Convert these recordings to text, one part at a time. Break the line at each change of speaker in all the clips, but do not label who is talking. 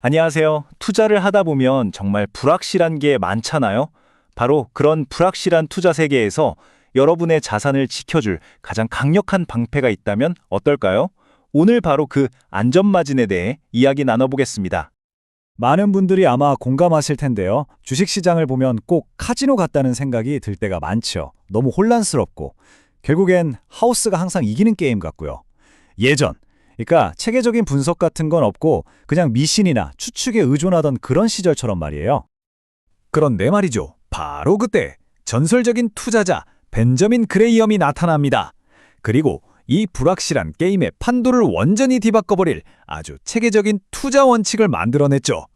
안녕하세요. 투자를 하다 보면 정말 불확실한 게 많잖아요. 바로 그런 불확실한 투자 세계에서 여러분의 자산을 지켜줄 가장 강력한 방패가 있다면 어떨까요? 오늘 바로 그 안전마진에 대해 이야기 나눠보겠습니다.
많은 분들이 아마 공감하실 텐데요. 주식시장을 보면 꼭 카지노 같다는 생각이 들 때가 많죠. 너무 혼란스럽고 결국엔 하우스가 항상 이기는 게임 같고요. 예전, 그러니까 체계적인 분석 같은 건 없고 그냥 미신이나 추측에 의존하던 그런 시절처럼 말이에요. 그런데 말이죠. 바로 그때 전설적인 투자자 벤저민 그레이엄이 나타납니다. 그리고 이 불확실한 게임의 판도를 완전히 뒤바꿔버릴 아주 체계적인 투자 원칙을 만들어냈죠.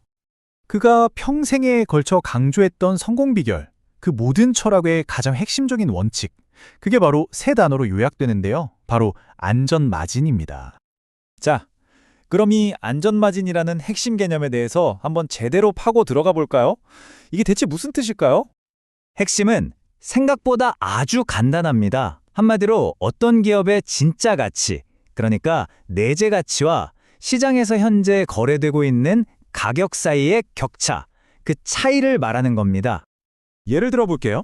그가 평생에 걸쳐 강조했던 성공 비결, 그 모든 철학의 가장 핵심적인 원칙, 그게 바로 세 단어로 요약되는데요. 바로 안전 마진입니다. 자, 그럼 이 안전마진이라는 핵심 개념에 대해서 한번 제대로 파고 들어가 볼까요? 이게 대체 무슨 뜻일까요? 핵심은 생각보다 아주 간단합니다. 한마디로 어떤 기업의 진짜 가치, 그러니까 내재 가치와 시장에서 현재 거래되고 있는 가격 사이의 격차, 그 차이를 말하는 겁니다. 예를 들어 볼게요.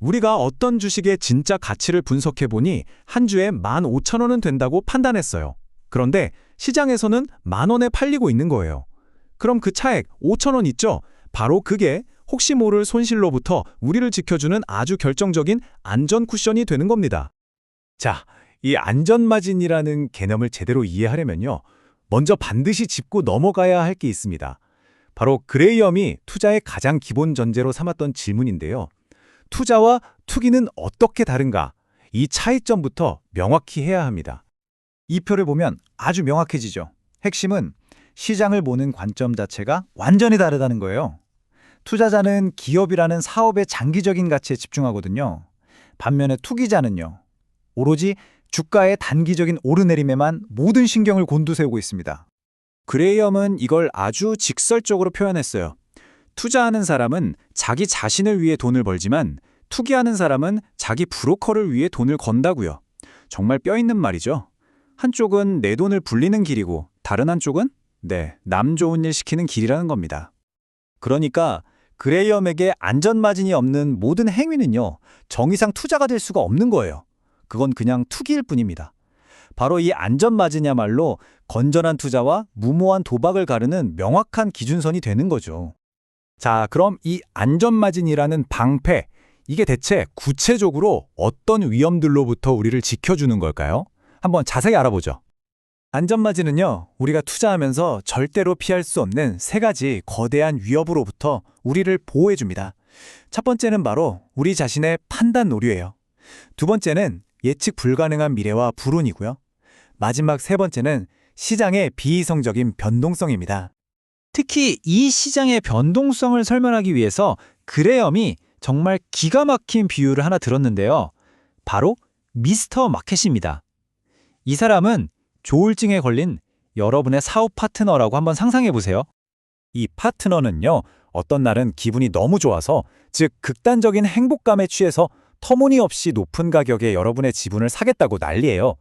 우리가 어떤 주식의 진짜 가치를 분석해 보니 한 주에 15,000원은 된다고 판단했어요. 그런데 시장에서는 만 원에 팔리고 있는 거예요. 그럼 그 차액 5,000원 있죠? 바로 그게 혹시 모를 손실로부터 우리를 지켜주는 아주 결정적인 안전 쿠션이 되는 겁니다. 자, 이 안전마진이라는 개념을 제대로 이해하려면요. 먼저 반드시 짚고 넘어가야 할 게 있습니다. 바로 그레이엄이 투자의 가장 기본 전제로 삼았던 질문인데요. 투자와 투기는 어떻게 다른가? 이 차이점부터 명확히 해야 합니다. 이 표를 보면 아주 명확해지죠. 핵심은 시장을 보는 관점 자체가 완전히 다르다는 거예요. 투자자는 기업이라는 사업의 장기적인 가치에 집중하거든요. 반면에 투기자는요. 오로지 주가의 단기적인 오르내림에만 모든 신경을 곤두세우고 있습니다. 그레이엄은 이걸 아주 직설적으로 표현했어요. 투자하는 사람은 자기 자신을 위해 돈을 벌지만 투기하는 사람은 자기 브로커를 위해 돈을 건다고요. 정말 뼈 있는 말이죠. 한쪽은 내 돈을 불리는 길이고 다른 한쪽은 네, 남 좋은 일 시키는 길이라는 겁니다. 그러니까 그레이엄에게 안전마진이 없는 모든 행위는요. 정의상 투자가 될 수가 없는 거예요. 그건 그냥 투기일 뿐입니다. 바로 이 안전마진이야말로 건전한 투자와 무모한 도박을 가르는 명확한 기준선이 되는 거죠. 자, 그럼 이 안전마진이라는 방패, 이게 대체 구체적으로 어떤 위험들로부터 우리를 지켜주는 걸까요? 한번 자세히 알아보죠. 안전마진은요, 우리가 투자하면서 절대로 피할 수 없는 세 가지 거대한 위협으로부터 우리를 보호해줍니다. 첫 번째는 바로 우리 자신의 판단 오류예요. 두 번째는 예측 불가능한 미래와 불운이고요. 마지막 세 번째는 시장의 비이성적인 변동성입니다. 특히 이 시장의 변동성을 설명하기 위해서 그레엄이 정말 기가 막힌 비유를 하나 들었는데요. 바로 미스터 마켓입니다. 이 사람은 조울증에 걸린 여러분의 사업 파트너라고 한번 상상해 보세요. 이 파트너는요, 어떤 날은 기분이 너무 좋아서, 즉, 극단적인 행복감에 취해서 터무니없이 높은 가격에 여러분의 지분을 사겠다고 난리예요.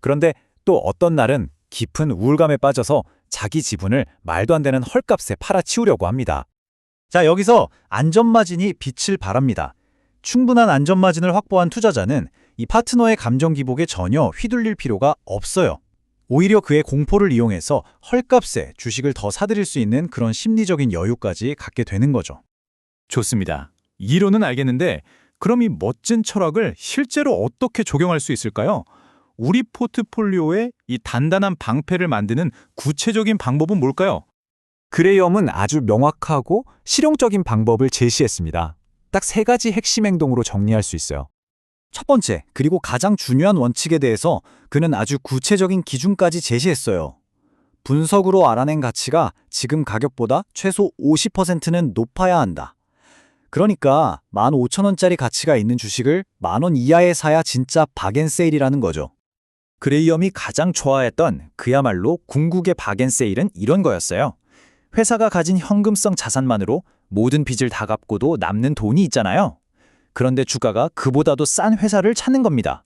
그런데 또 어떤 날은 깊은 우울감에 빠져서 자기 지분을 말도 안 되는 헐값에 팔아치우려고 합니다. 자, 여기서 안전마진이 빛을 발합니다. 충분한 안전마진을 확보한 투자자는 이 파트너의 감정 기복에 전혀 휘둘릴 필요가 없어요. 오히려 그의 공포를 이용해서 헐값에 주식을 더 사들일 수 있는 그런 심리적인 여유까지 갖게 되는 거죠. 좋습니다. 이론은 알겠는데 그럼 이 멋진 철학을 실제로 어떻게 적용할 수 있을까요? 우리 포트폴리오에 이 단단한 방패를 만드는 구체적인 방법은 뭘까요? 그레이엄은 아주 명확하고 실용적인 방법을 제시했습니다. 딱 세 가지 핵심 행동으로 정리할 수 있어요. 첫 번째, 그리고 가장 중요한 원칙에 대해서 그는 아주 구체적인 기준까지 제시했어요. 분석으로 알아낸 가치가 지금 가격보다 최소 50%는 높아야 한다. 그러니까 15,000원짜리 가치가 있는 주식을 만원 이하에 사야 진짜 박앤세일이라는 거죠. 그레이엄이 가장 좋아했던 그야말로 궁극의 박앤세일은 이런 거였어요. 회사가 가진 현금성 자산만으로 모든 빚을 다 갚고도 남는 돈이 있잖아요. 그런데 주가가 그보다도 싼 회사를 찾는 겁니다.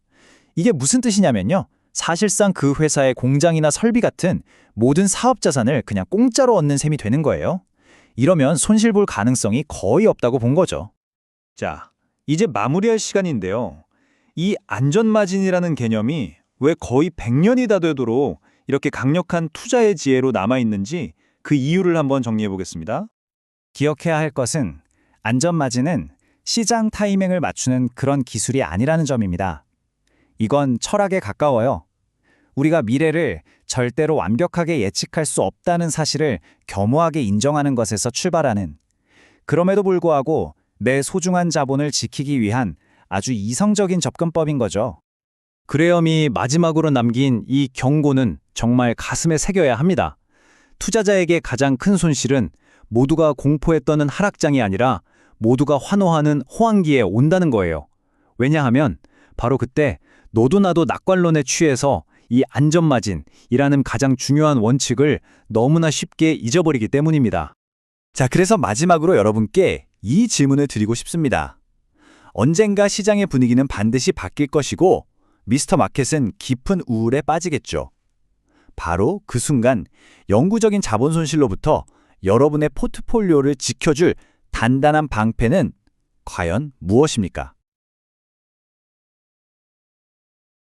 이게 무슨 뜻이냐면요. 사실상 그 회사의 공장이나 설비 같은 모든 사업 자산을 그냥 공짜로 얻는 셈이 되는 거예요. 이러면 손실 볼 가능성이 거의 없다고 본 거죠.
자, 이제 마무리할 시간인데요. 이 안전마진이라는 개념이 왜 거의 100년이 다 되도록 이렇게 강력한 투자의 지혜로 남아있는지 그 이유를 한번 정리해 보겠습니다.
기억해야 할 것은 안전마진은 시장 타이밍을 맞추는 그런 기술이 아니라는 점입니다. 이건 철학에 가까워요. 우리가 미래를 절대로 완벽하게 예측할 수 없다는 사실을 겸허하게 인정하는 것에서 출발하는 그럼에도 불구하고 내 소중한 자본을 지키기 위한 아주 이성적인 접근법인 거죠.
그레엄이 마지막으로 남긴 이 경고는 정말 가슴에 새겨야 합니다. 투자자에게 가장 큰 손실은 모두가 공포에 떠는 하락장이 아니라 모두가 환호하는 호황기에 온다는 거예요. 왜냐하면 바로 그때 너도 나도 낙관론에 취해서 이 안전마진이라는 가장 중요한 원칙을 너무나 쉽게 잊어버리기 때문입니다.
자, 그래서 마지막으로 여러분께 이 질문을 드리고 싶습니다. 언젠가 시장의 분위기는 반드시 바뀔 것이고 미스터 마켓은 깊은 우울에 빠지겠죠. 바로 그 순간 영구적인 자본 손실로부터 여러분의 포트폴리오를 지켜줄 단단한 방패는 과연 무엇입니까?